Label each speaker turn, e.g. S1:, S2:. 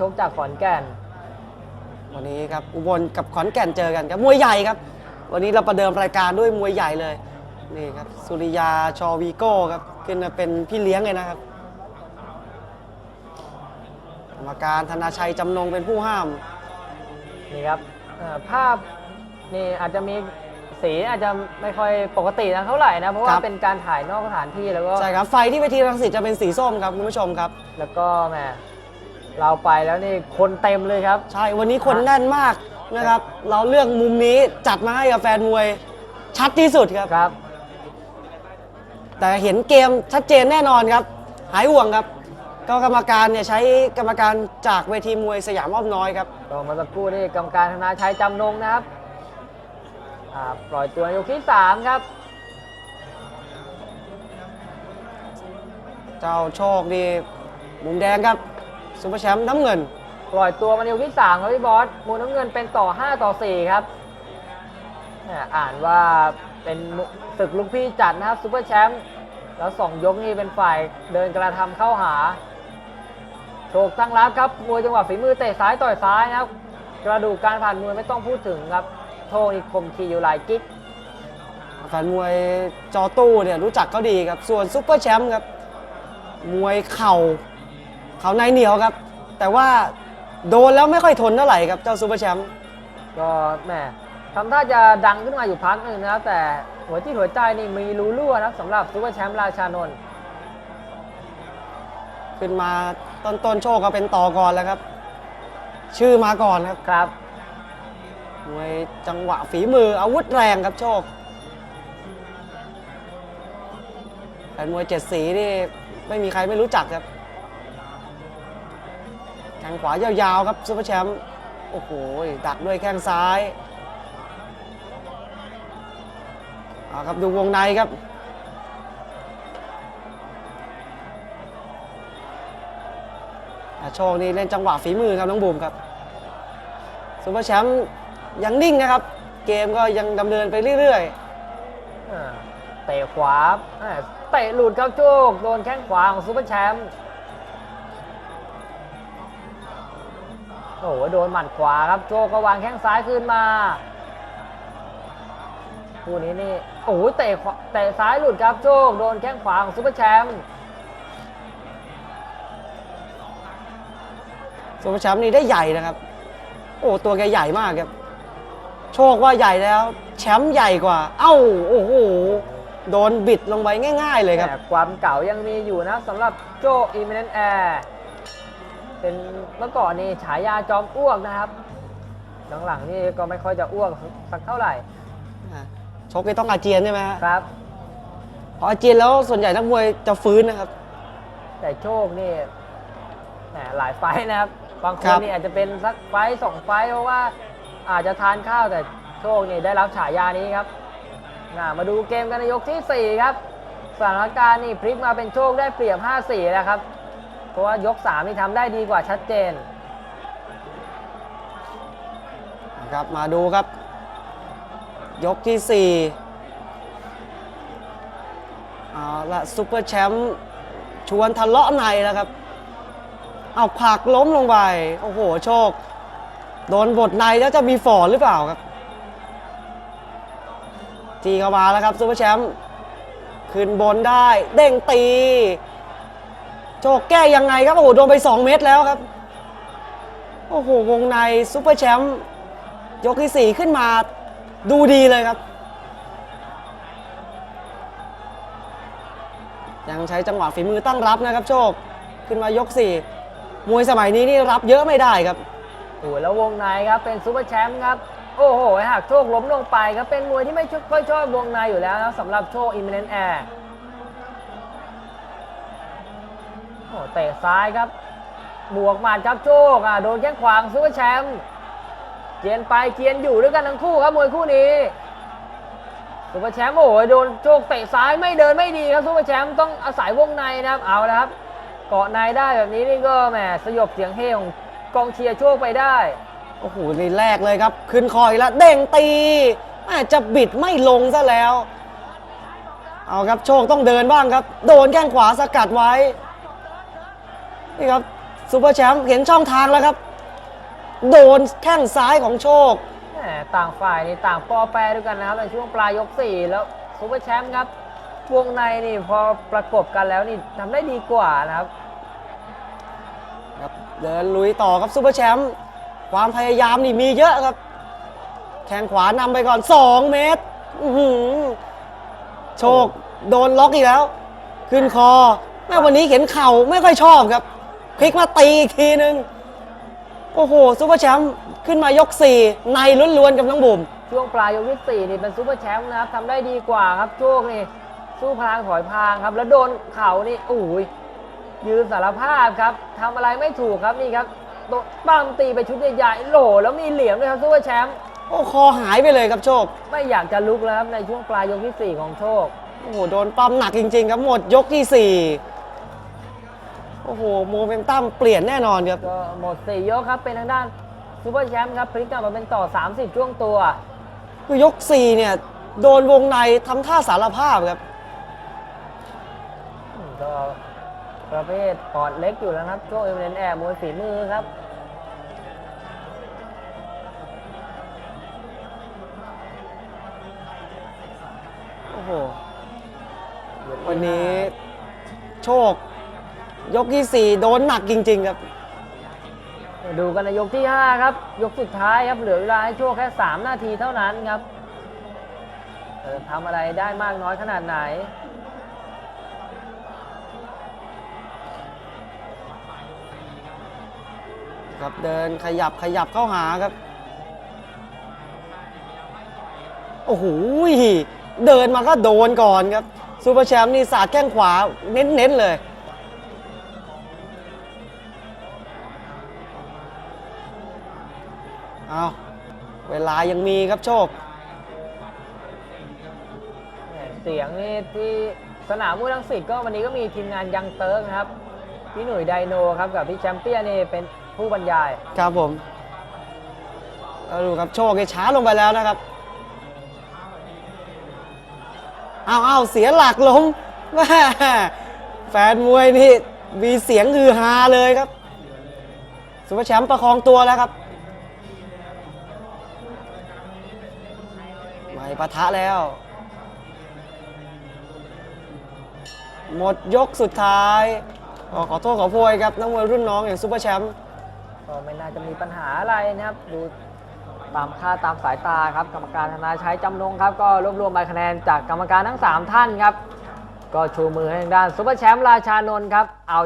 S1: ชกจากขอนแก่น
S2: วันนี้ครับอุบลกับขอนแก่นเจอกันครับมวยใหญ่ครับ วันนี้เราประเดิมรายการด้วยมวยใหญ่เลยนี่ครับสุริยาชอวีโก้ครับขึ้นมาเป็นพี่เลี้ยงเลยนะครับกรรมการธนาชัยจำนงเป็นผู้ห้าม
S1: นี่ครับเอ่อภาพนี่อาจจะมีสีอาจจะไม่ค่อยปกตินะเท่าไหร่นะ เพราะว่า
S2: ครับ
S1: เป็นการถ่ายนอกสถานที่แล้วก็
S2: ใช่ครับไฟที่เวทีรังสิตจะเป็นสีส้มครับคุณผู้ชมครับ
S1: แล้วก็แหม เราไปแล้วนี่คนเต็มเลยครับ
S2: ใช่ วันนี้คนแน่นมากนะครับ เราเลือกมุมนี้จัดมาให้กับแฟนมวยชัดที่สุดครับ
S1: ครับ
S2: แต่เห็นเกมชัดเจนแน่นอนครับ หายห่วงครับ ก็กรรมการเนี่ยใช้กรรมการจากเวทีมวยสยามอ้อมน้อยครับ
S1: ก็เมาสักครู่นี่กรรมการธนาชัยจำนงนะครับอ่าปล่อยตัวยกที่3ครับ
S2: เจ้าโชคดีมุมแดงครับ ซุปเปอร์แชมป์น้ำเงิน
S1: ปล่อยตัวมันยกที่3ครับพี่บอสมูลน้ำเงินเป็นต่อ 5 ต่อ 4 ครับแหม่อ่านว่าเป็นศึกลูกพี่จัดนะครับซูเปอร์แชมป์แล้วสองยกนี่เป็นฝ่ายเดินกระทำเข้าหาโชคตั้งรับครับมวยจังหวะฝีมือเตะซ้ายต่อยซ้ายนะครับ กระดูกการผ่านมวยไม่ต้องพูดถึงครับโชคนี่คมทีอยู่หลายกิ๊ก
S2: แฟนมวยจอตู้เนี่ยรู้จักเขาดีครับ ส่วนซุปเปอร์แชมป์ครับ มวยเข่า เข่าในเหนียวครับ แต่ว่าโดนแล้วไม่ค่อยทนเท่าไหร่ครับเจ้าซุปเปอร์แชมป์
S1: ก็แหมทำท่าจะดังขึ้นมาอยู่พักหนึ่งนะครับ แต่หัวที่หัวใจนี่มีรูรั่วนะครับสำหรับซูเปอร์แชมป์ราชานนท์
S2: ขึ้นมาต้นต้นๆโชคก็เป็นต่อก่อนแล้วครับ ชื่อมาก่อนครับ
S1: ครับ
S2: มวยจังหวะฝีมืออาวุธแรงครับโชคแฟนมวยเจ็ดสีนี่ไม่มีใครไม่รู้จักครับแข้งขวายาวๆครับซุปเปอร์แชมป์โอ้โหดักด้วยแข้งซ้ายเอาครับดูวงในครับอะโชคนี่เล่นจังหวะฝีมือครับน้องบูมครับซุปเปอร์แชมป์ยังนิ่งนะครับ เกมก็ยังดำเนินไปเรื่อย
S1: อ่าเตะขวาอ่าเตะหลุดครับโชคโดนแข้งขวาของซูเปอร์แชมป์ โอ้โหโดนหมัดขวาครับโชคก็วางแข้งซ้ายคืนมาคู่นี้นี่โอ้โหเตะขวาเตะซ้ายหลุดครับโชคโดนแข้งขวาของซูเปอร์แชมป์
S2: ๆซุปเปอร์แชมป์นี่ได้ใหญ่นะครับ โอ้ตัวแกใหญ่มากครับ โชคว่าใหญ่แล้ว แชมป์ใหญ่กว่า เอ้าโอ้โหโดนบิดลงไปง่าย ๆ เลยครับ
S1: แต่ความเก่ายังมีอยู่นะสำหรับโจอีเมนแอร์ เป็นเมื่อก่อนนี่ฉายาจอมอ้วกนะครับ หลังๆนี่ก็ไม่ค่อยจะอ้วกสักเท่าไหร่
S2: อะชกนี่ต้องอาเจียนใช่ไหมฮะ
S1: ครับ
S2: พออาเจียนแล้วส่วนใหญ่นักมวยจะฟื้นนะครับ
S1: แต่โชคนี่แหมหลายไฟต์นะครับ บางค
S2: ครั
S1: น
S2: บ
S1: นี่อาจจะเป็นสักไฟต์สองไฟต์เพราะว่าอาจจะทานข้าวแต่โชคนี่ได้รับฉายานี้ครับน่ะมาดูเกมกันในยกที่ 4 ครับ สถานการณ์นี่พลิกมาเป็นโชคได้เปรียบ 5-4 แล้วครับ เพราะว่ายก3นี่ทำได้ดีกว่าชัดเจน
S2: นะครับมาดูครับ ยกที่4เอาละซุปเปอร์แชมป์ชวนทะเลาะในแล้วครับ เอาผักล้มลงไป โอ้โห โชค โดนบทในแล้วจะมีฝ่อหรือเปล่าครับ ทีเข้ามาแล้วครับซุปเปอร์แชมป์ขึ้นบนได้ เด้งตี โชคแก้ยังไงครับโอ้โหโดนไป 2 เม็ดแล้วครับ โอ้โหวงในซุปเปอร์แชมป์ยกที่ 4 ขึ้นมาดูดีเลยครับ ยังใช้จังหวะฝีมือตั้งรับนะครับ โชคขึ้นมายก 4 มวยสมัยนี้นี่รับเยอะไม่ได้ครับ
S1: โอ้โหแล้ววงในครับเป็นซูเปอร์แชมป์ครับโอ้โหหากโชคล้มลงไปครับเป็นมวยที่ไม่ค่อยชอบวงในอยู่แล้วนะสำหรับโชคอิมเมนแอร์ เตะซ้ายครับ บวกหมัดครับโชคอะโดนแข้งขวางซูเปอร์แชมป์เกียนไปเกียนอยู่ด้วยกันทั้งคู่ครับมวยคู่นี้ซูเปอร์แชมป์โอ้โหโดนโชคเตะซ้ายไม่เดินไม่ดีครับซูเปอร์แชมป์ต้องอาศัยวงในนะครับเอาละครับเกาะในได้แบบนี้นี่ก็แหมสยบเสียงเฮของกองเชียร์โชคไปได้
S2: โอ้โหนี่แรกเลยครับ ขึ้นคอยแล้วเด้งตีแม่จะบิดไม่ลงซะแล้ว เอาครับโชคต้องเดินบ้างครับ โดนแข้งขวาสกัดไว้ นี่ครับซูเปอร์แชมป์เห็นช่องทางแล้วครับ โดนแข้งซ้ายของโชค
S1: แหมต่างฝ่ายนี่ต่างปอแปรด้วยกันนะครับในช่วงปลายยก4แล้วซูเปอร์แชมป์ครับวงในนี่พอประกบกันแล้วนี่ทำได้ดีกว่านะครับ
S2: ครับเดินลุยต่อครับซูเปอร์แชมป์ความพยายามนี่มีเยอะครับแข้งขวานำไปก่อน 2 เมตรอื้อหือโชคโดนล็อกอีกแล้ว ขึ้นคอแม่วันนี้เห็นเข่าไม่ค่อยชอบครับ พลิกมาตีอีกทีนึง โอ้โหซูเปอร์แชมป์ขึ้นมายก 4 ในล้วนๆกับน้องบุ๋ม
S1: ช่วงปลายยกที่สี่นี่เป็นซูเปอร์แชมป์นะครับทำได้ดีกว่าครับโชคนี่สู้พลางถอยพลางครับ แล้วโดนเข่านี่โอ้ยยืนสารภาพครับทำอะไรไม่ถูกครับนี่ครับโดนปั้มตีไปชุดใหญ่ๆโหลแล้วมีเหลี่ยมด้วยครับซูเปอร์แชมป์
S2: โอ้คอหายไปเลยครับโชค
S1: ไม่อยากจะลุกแล้วครับในช่วงปลายยกที่สี่ของโชค
S2: โอ้โหโดนปั๊มหนักจริง ๆ ครับหมดยกที่4 โอ้โหโมเมนตัมเปลี่ยนแน่นอนครับ
S1: ก็หมดสี่ยกครับเป็นทางด้านซูเปอร์แชมป์ครับพลิกกลับมาเป็นต่อ 30 ช่วงตัว
S2: คือยก4เนี่ย โดนวงในทำท่าสารภาพครับ
S1: อืมก็ประเภทปอดเล็กอยู่แล้วนะครับโชคเอเมเนนแอร์มวยฝีมือครับ
S2: โอ้โห วันนี้โชค ยกที่ 4 โดนหนักจริง ๆ ครับ
S1: ดูกันในยกที่ 5 ครับ ยกสุดท้ายครับเหลือเวลาให้โชคแค่ 3 นาทีเท่านั้นครับเออทำอะไรได้มากน้อยขนาดไหน
S2: ครับเดินขยับขยับเข้าหาครับ โอ้โหเดินมาก็โดนก่อนครับซูเปอร์แชมป์นี่สาดแข้งขวาเน้นๆเลย เอาเวลายังมีครับโชค
S1: เสียงนี่ที่สนามมวยรังสิตก็วันนี้ก็มีทีมงานยังเติร์กนะครับ พี่หนุ่ยไดโนครับกับพี่แชมเปี้ยนนี่เป็นผู้บรรยาย
S2: ครับผมเราดูครับโชคแกช้าลงไปแล้วนะครับอ้าวอ้าวเสียหลักล้มแม่แฟนมวยนี่มีเสียงฮือฮาเลยครับ สุภาพแชมป์ประคองตัวแล้วครับ ไม่ปะทะแล้ว หมดยกสุดท้ายก็ขอโทษขอโพยครับนักมวยรุ่นน้องอย่างซูเปอร์แชมป์
S1: ก็ไม่น่าจะมีปัญหาอะไรนะครับ ดูตามค่าตามสายตาครับ กรรมการธนาชัยจำนงครับ ก็รวบรวมใบคะแนนจากกรรมการทั้ง 3 ท่านครับ ก็ชูมือให้ทางด้านซุปเปอร์แชมป์ราชานนท์ครับเอา